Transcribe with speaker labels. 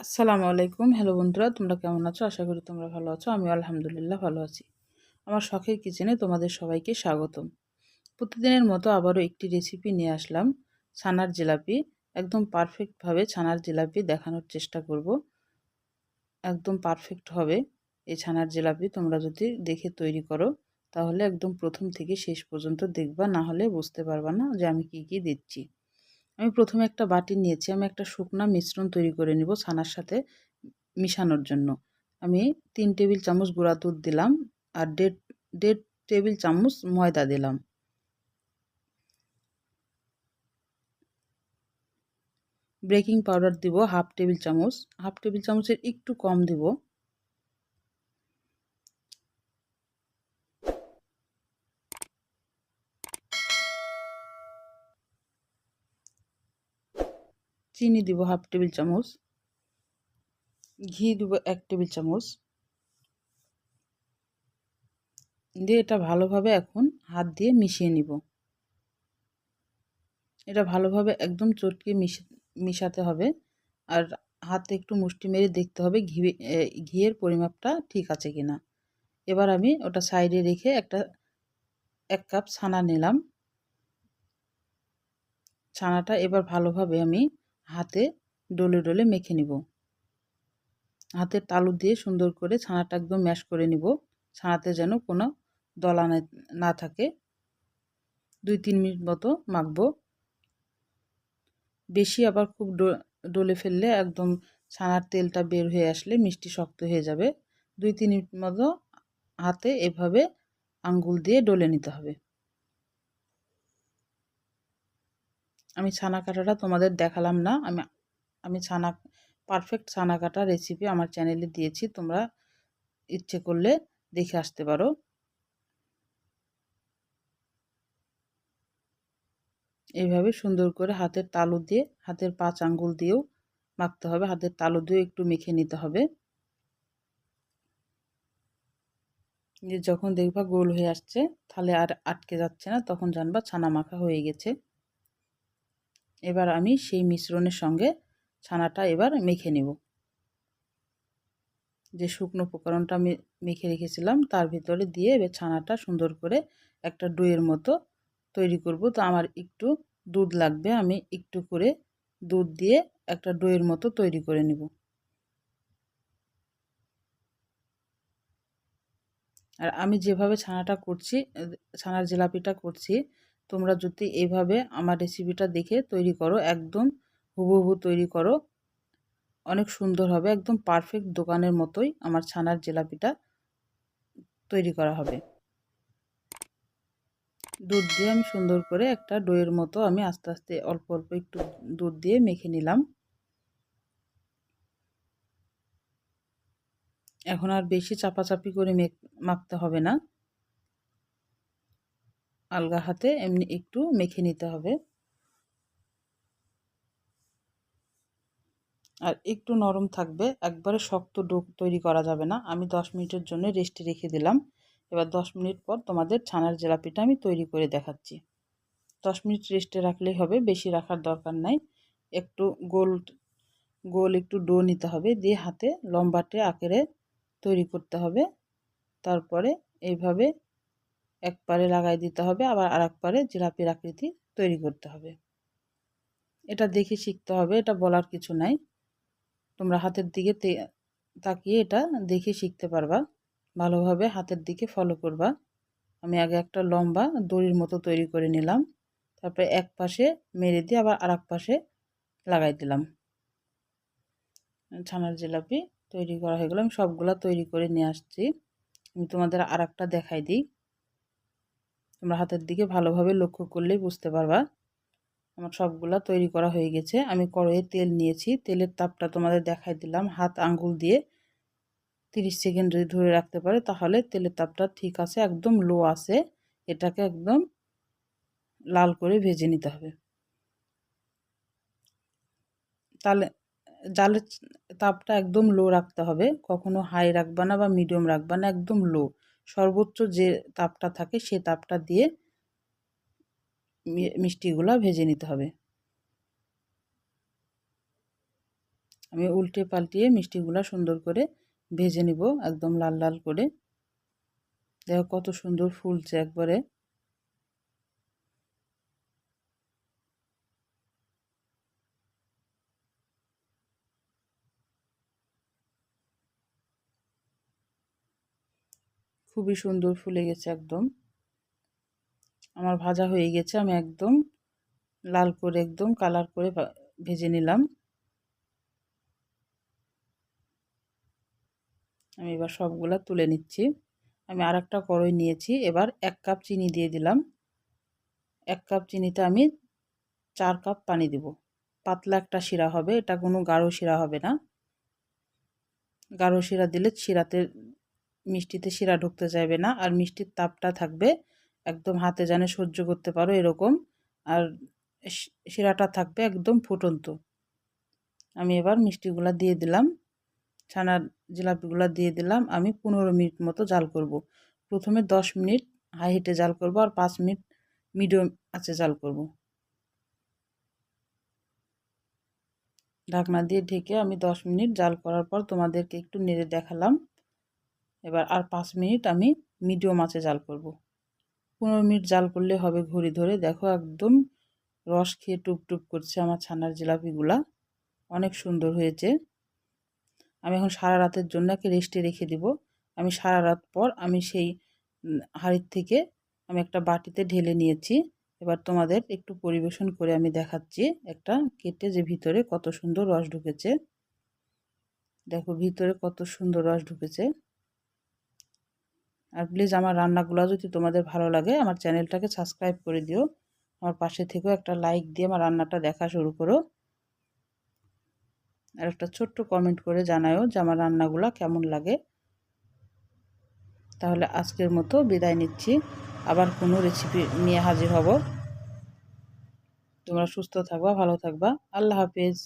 Speaker 1: আসসালামু আলাইকুম। হ্যালো বন্ধুরা, তোমরা কেমন আছো? আশা করি তোমরা ভালো আছো। আমি আলহামদুলিল্লাহ ভালো আছি। আমার শখের কিচেনে তোমাদের সবাইকে স্বাগতম। প্রতিদিনের মতো আবারও একটি রেসিপি নিয়ে আসলাম। ছানার জিলাপি। একদম পারফেক্টভাবে ছানার জিলাপি দেখানোর চেষ্টা করব। একদম পারফেক্ট হবে। এই ছানার জিলাপি তোমরা যদি দেখে তৈরি করো, তাহলে একদম প্রথম থেকে শেষ পর্যন্ত দেখবা। না হলে বুঝতে পারবা না যে আমি কি কি দিচ্ছি। আমি প্রথমে একটা বাটি নিয়েছি, আমি একটা শুকনা মিশ্রণ তৈরি করে নিব ছানার সাথে মিশানোর জন্য। আমি তিন টেবিল চামচ গুঁড়া দুধ দিলাম আর দেড় দেড় টেবিল চামচ ময়দা দিলাম। বেকিং পাউডার দিব হাফ টেবিল চামচ, হাফ টেবিল চামচের একটু কম দিব। চিনি দিব হাফ টেবিল চামচ। ঘি দিব এক টেবিল চামচ। দিয়ে এটা ভালোভাবে এখন হাত দিয়ে মিশিয়ে নিব। এটা ভালোভাবে একদম চটকে মিশে, মিশাতে হবে। আর হাতে একটু মুষ্টি মেরে দেখতে হবে ঘি ঘিয়ের পরিমাপটা ঠিক আছে কি না এবার আমি ওটা সাইডে রেখে একটা, এক কাপ ছানা নিলাম। ছানাটা এবার ভালোভাবে আমি হাতে ডলে ডলে মেখে নিব। হাতের তালু দিয়ে সুন্দর করে ছানাটা একদম ম্যাশ করে নিব। ছানাতে যেন কোনো দলা না থাকে। দুই, তিন মিনিট মতো মাখবো। বেশি আবার খুব ডলে ফেললে একদম ছানার তেলটা বের হয়ে আসলে মিষ্টি শক্ত হয়ে যাবে। দুই, তিন মিনিট মতো হাতে এভাবে আঙ্গুল দিয়ে ডলে নিতে হবে। আমি ছানা কাটাটা তোমাদের দেখালাম না। আমি আমি ছানা পারফেক্ট ছানা কাটা রেসিপি আমার চ্যানেলে দিয়েছি। তোমরা ইচ্ছে করলে দেখে আসতে পারো। এইভাবে সুন্দর করে হাতের তালু দিয়ে, হাতের পাঁচ আঙ্গুল দিয়েও মাখতে হবে। হাতের তালু দিয়েও একটু মেখে নিতে হবে। যে যখন দেখবা গোল হয়ে আসছে, তাহলে আর আটকে যাচ্ছে না, তখন জানবা ছানা মাখা হয়ে গেছে। এবার আমি সেই মিশ্রণের সঙ্গে ছানাটা এবার মেখে নেব। যে শুকনো উপকরণটা আমি মেখে রেখেছিলাম, তার ভিতরে দিয়ে এবার ছানাটা সুন্দর করে একটা ডুয়ের মতো তৈরি করব। তো আমার একটু দুধ লাগবে, আমি একটু করে দুধ দিয়ে একটা ডোয়ের মতো তৈরি করে নেব। আর আমি যেভাবে ছানাটা করছি ছানার জিলাপিটা করছি তোমরা যদি এইভাবে আমার রেসিপিটা দেখে তৈরি করো, একদম হুবহু তৈরি করো, অনেক সুন্দর হবে, একদম পারফেক্ট দোকানের মতোই আমার ছানার জিলাপিটা তৈরি করা হবে। দুধ দিয়ে আমি সুন্দর করে একটা ডোয়ের মতো আমি আস্তে আস্তে অল্প অল্প একটু দুধ দিয়ে মেখে নিলাম। এখন আর বেশি চাপাচাপি করে মেখ, মাখতে হবে না। আলগা হাতে এমনি একটু মেখে নিতে হবে। আর একটু নরম থাকবে, একবারে শক্ত ডো তৈরি করা যাবে না। আমি দশ মিনিটের জন্য রেস্টে রেখে দিলাম। এবার দশ মিনিট পর তোমাদের ছানার জেলাপিটা আমি তৈরি করে দেখাচ্ছি। দশ মিনিট রেস্টে রাখলেই হবে, বেশি রাখার দরকার নাই। একটু গোল গোল একটু ডো নিতে হবে, দিয়ে হাতে লম্বাটে আকারে তৈরি করতে হবে। তারপরে এইভাবে এক পারে লাগাই দিতে হবে, আবার আর এক পারে জিলাপির আকৃতি তৈরি করতে হবে। এটা দেখে শিখতে হবে, এটা বলার কিছু নাই। তোমরা হাতের দিকে তাকিয়ে এটা দেখে শিখতে পারবা। ভালোভাবে হাতের দিকে ফলো করবা। আমি আগে একটা লম্বা দড়ির মতো তৈরি করে নিলাম। তারপরে এক পাশে মেরে দিয়ে আবার আর পাশে লাগাই দিলাম। ছানার জিলাপি তৈরি করা হয়ে গেলো, আমি সবগুলা তৈরি করে নিয়ে আসছি। আমি তোমাদের আর একটা দেখাই দিই। তোমরা হাতের দিকে ভালোভাবে লক্ষ্য করলেই বুঝতে পারবা। আমার সবগুলা তৈরি করা হয়ে গেছে। আমি কড়াইয়ে তেল নিয়েছি। তেলের তাপটা তোমাদের দেখাই দিলাম। হাত আঙ্গুল দিয়ে তিরিশ সেকেন্ড যদি ধরে রাখতে পারে, তাহলে তেলের তাপটা ঠিক আছে, একদম লো আছে। এটাকে একদম লাল করে ভেজে নিতে হবে। তাহলে জালের তাপটা একদম লো রাখতে হবে। কখনো হাই রাখবা না বা মিডিয়াম রাখবা না, একদম লো। সর্বোচ্চ যে তাপটা থাকে সে তাপটা দিয়ে মিষ্টিগুলো ভেজে নিতে হবে। আমি উল্টে পাল্টিয়ে মিষ্টিগুলো সুন্দর করে ভেজে নিব, একদম লাল লাল করে। দেখো কত সুন্দর ফুলছে একবারে। খুবই সুন্দর ফুলে গেছে একদম। আমার ভাজা হয়ে গেছে, আমি একদম লাল করে, একদম কালার করে ভেজে নিলাম। আমি এবার সবগুলা তুলে নিচ্ছি। আমি আর একটা কড়ই নিয়েছি, এবার এক কাপ চিনি দিয়ে দিলাম। এক কাপ চিনিতে আমি চার কাপ পানি দেব। পাতলা একটা শিরা হবে, এটা কোনো গাঢ় শিরা হবে না। গাঢ় শিরা দিলে শিরাতে মিষ্টিতে শিরা ঢুকতে চাইবে না, আর মিষ্টির তাপটা থাকবে একদম হাতে জানে সহ্য করতে পারো এরকম, আর শিরাটা থাকবে একদম ফুটন্ত আমি এবার মিষ্টিগুলা দিয়ে দিলাম, ছানার জিলাপিগুলো দিয়ে দিলাম, আমি পনেরো মিনিট মতো জাল করব। প্রথমে দশ মিনিট হাই হিটে জাল করব আর পাঁচ মিনিট মিডিয়াম আছে জাল করব। ঢাকনা দিয়ে ঢেকে আমি দশ মিনিট জাল করার পর তোমাদেরকে একটু নেড়ে দেখালাম এবার আর পাঁচ মিনিট আমি মিডিয়াম আছে জাল করব। পনেরো মিনিট জাল করলে হবে ঘড়ি ধরে। দেখো একদম রস খেয়ে টুপ টুপ করছে আমার ছানার জিলাপিগুলা। অনেক সুন্দর হয়েছে। আমি এখন সারা রাতের জন্য একে রেস্টে রেখে দিব। আমি সারা রাত পর আমি সেই হাঁড়ির থেকে আমি একটা বাটিতে ঢেলে নিয়েছি। এবার তোমাদের একটু পরিবেশন করে আমি দেখাচ্ছি একটা কেটে যে ভিতরে কত সুন্দর রস ঢুকেছে। দেখো ভিতরে কত সুন্দর রস ঢুকেছে। আর প্লিজ আমার রান্নাগুলো যদি তোমাদের ভালো লাগে, আমার চ্যানেলটাকে সাবস্ক্রাইব করে দিও। আমার পাশে থেকেও একটা লাইক দিয়ে আমার রান্নাটা দেখা শুরু করো। আর একটা ছোট্ট কমেন্ট করে জানায়ও যে আমার রান্নাগুলো কেমন লাগে। তাহলে আজকের মতো বিদায় নিচ্ছি। আবার কোনো রেসিপি নিয়ে হাজির হব। তোমরা সুস্থ থাকবা, ভালো থাকবা। আল্লাহ হাফিজ।